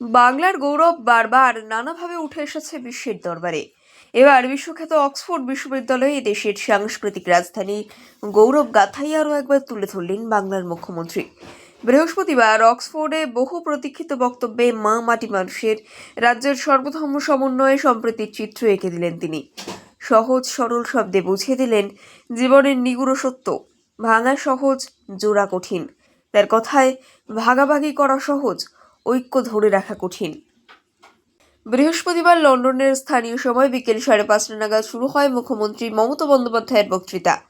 বাংলার গৌরব বারবার নানাভাবে উঠে এসেছে বিশ্বের দরবারে। এবার বিশ্বখ্যাত অক্সফোর্ড বিশ্ববিদ্যালয়ে দেশের সাংস্কৃতিক রাজধানী গৌরব গাথাই আরও একবার তুলে ধরলেন বাংলার মুখ্যমন্ত্রী। বৃহস্পতিবার অক্সফোর্ডে বহু প্রতীক্ষিত বক্তব্যে মা মাটি মানুষের রাজ্যের সর্বধর্ম সমন্বয়ে সম্প্রীতির চিত্র এঁকে দিলেন তিনি। সহজ সরল শব্দে বুঝিয়ে দিলেন, জীবনের নিগুড় সত্য, ভাঙা সহজ, জোড়া কঠিন। তার কথায় ভাগাভাগি করা সহজ ঐক্য ধরে রাখা কঠিন। বৃহস্পতিবার লন্ডনের স্থানীয় সময় বিকেল সাড়ে পাঁচটা নাগাদ শুরু হয় মুখ্যমন্ত্রী মমতা বন্দ্যোপাধ্যায়ের বক্তৃতা।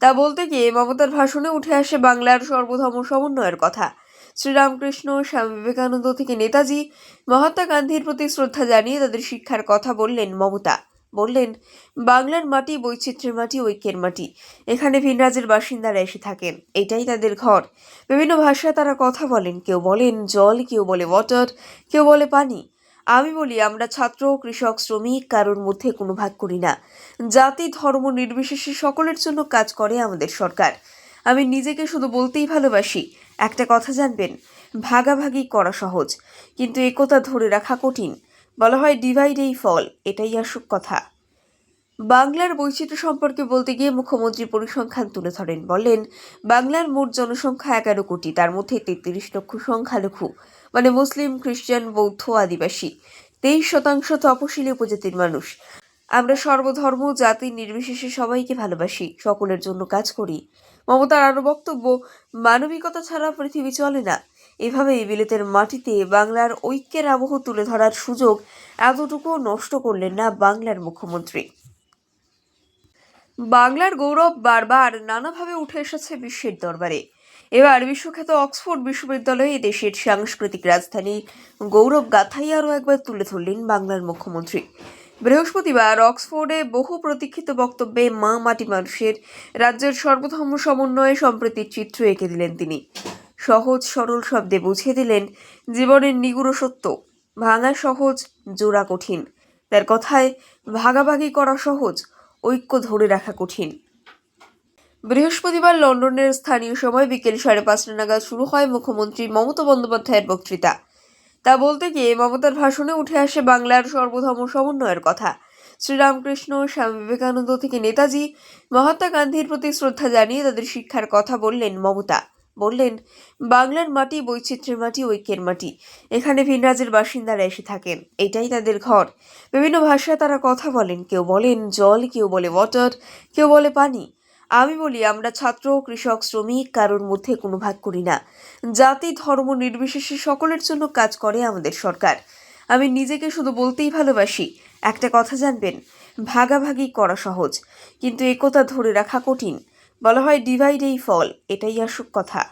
তা বলতে গিয়ে মমতার ভাষণে উঠে আসে বাংলার সর্বধর্ম সমন্বয়ের কথা। শ্রীরামকৃষ্ণ, স্বামী বিবেকানন্দ থেকে নেতাজি, মহাত্মা গান্ধীর প্রতি শ্রদ্ধা জানিয়ে তাদের শিক্ষার কথা বললেন মমতা। বললেন, বাংলার মাটি, বৈচিত্র্যের মাটি, ঐক্যের মাটি। এখানে ভিনরাজের বাসিন্দারা এসে থাকেন। এটাই তাদের ঘর। বিভিন্ন ভাষায় তারা কথা বলেন। কেউ বলেন, জল কেউ বলে ওয়াটার কেউ বলে, পানি আমি বলি, আমরা ছাত্র, কৃষক, শ্রমিক, কারোর মধ্যে কোনো ভাগ করি না। জাতি, ধর্ম নির্বিশেষে সকলের জন্য কাজ করে আমাদের সরকার। আমি নিজেকে শুধু বলতেই ভালোবাসি। একটা কথা জানবেন, ভাগাভাগি করা সহজ, কিন্তু একতা ধরে রাখা কঠিন। বলা হয় ডিভাইড এই ফল এটাই আসুক কথা। বাংলার বৈচিত্র্য সম্পর্কে বলতে গিয়ে মুখ্যমন্ত্রী পরিসংখ্যান তুলে ধরেন। বলেন, বাংলার মোট জনসংখ্যা এগারো কোটি, তার মধ্যে তেত্রিশ লক্ষ সংখ্যালঘু মানে মুসলিম, খ্রিস্টান, বৌদ্ধ, আদিবাসী। তেইশ শতাংশ তপশিলি উপজাতির মানুষ। আমরা সর্বধর্ম, জাতি নির্বিশেষে সবাইকে ভালোবাসি, সকলের জন্য কাজ করি। মমতার আরও বক্তব্য, মানবিকতা ছাড়া পৃথিবী চলে না। এভাবেই বিলেতের মাটিতে বাংলার ঐক্যের আবহ তুলে ধরার সুযোগ এতটুকুও নষ্ট করলেন না বাংলার মুখ্যমন্ত্রী। বাংলার গৌরব বারবার নানাভাবে উঠে এসেছে বিশ্বের দরবারে। এবার বিশ্বখ্যাত অক্সফোর্ড বিশ্ববিদ্যালয়ে দেশের সাংস্কৃতিক রাজধানী গৌরব গাথাই আরও একবার তুলে ধরলেন বাংলার মুখ্যমন্ত্রী। বৃহস্পতিবার অক্সফোর্ডে বহু প্রতীক্ষিত বক্তব্যে মা মাটি মানুষের রাজ্যের সর্বধর্ম সমন্বয়ে সম্প্রীতির চিত্র এঁকে দিলেন তিনি। সহজ সরল শব্দে বুঝিয়ে দিলেন, জীবনের নিগুড় সত্য, ভাঙা সহজ, জোড়া কঠিন। তার কথায়, ভাগাভাগি করা সহজ ঐক্য ধরে রাখা কঠিন। বৃহস্পতিবার লন্ডনের স্থানীয় সময় বিকেল সাড়ে পাঁচটা নাগাদ শুরু হয় মুখ্যমন্ত্রী মমতা বন্দ্যোপাধ্যায়ের বক্তৃতা। তা বলতে গিয়ে মমতার ভাষণে উঠে আসে বাংলার সর্বধর্ম সমন্বয়ের কথা। শ্রীরামকৃষ্ণ, স্বামী বিবেকানন্দ থেকে নেতাজি, মহাত্মা গান্ধীর প্রতি শ্রদ্ধা জানিয়ে তাদের শিক্ষার কথা বললেন মমতা। বললেন, বাংলার মাটি বৈচিত্র্যের মাটি, ঐক্যের মাটি। এখানে ভিনরাজের বাসিন্দারা এসে থাকেন। এটাই তাদের ঘর। বিভিন্ন ভাষায় তারা কথা বলেন। কেউ বলেন, জল কেউ বলে ওয়াটার কেউ বলে, পানি আমি বলি, আমরা ছাত্র, কৃষক, শ্রমিক, কারোর মধ্যে কোনো ভাগ করি না। জাতি, ধর্ম নির্বিশেষে সকলের জন্য কাজ করে আমাদের সরকার। আমি নিজেকে শুধু বলতেই ভালোবাসি। একটা কথা জানবেন, ভাগাভাগি করা সহজ, কিন্তু একতা ধরে রাখা কঠিন। বলা হয় ডিভাইড এই ফল এটাই আসুক কথা।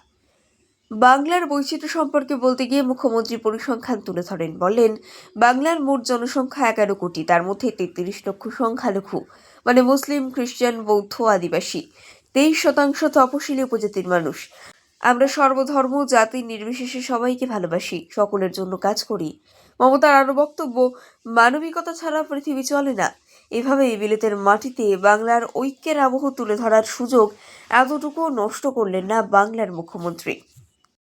বাংলার বৈচিত্র্য সম্পর্কে বলতে গিয়ে মুখ্যমন্ত্রী পরিসংখ্যান তুলে ধরেন, বলেন, বাংলার মোট জনসংখ্যা এগারো কোটি, তার মধ্যে তেত্রিশ লক্ষ সংখ্যালঘু মানে মুসলিম, খ্রিস্টান, বৌদ্ধ, আদিবাসী। তেইশ শতাংশ তপশিলি উপজাতির মানুষ। আমরা সর্বধর্ম জাতি নির্বিশেষে সবাইকে ভালোবাসি, সকলের জন্য কাজ করি। মমতার আরও বক্তব্য, মানবিকতা ছাড়া পৃথিবী চলে না। এভাবেই বিলেতের মাটিতে বাংলার ঐক্যের আবহ তুলে ধরার সুযোগ এতটুকুও নষ্ট করলেন না বাংলার মুখ্যমন্ত্রী।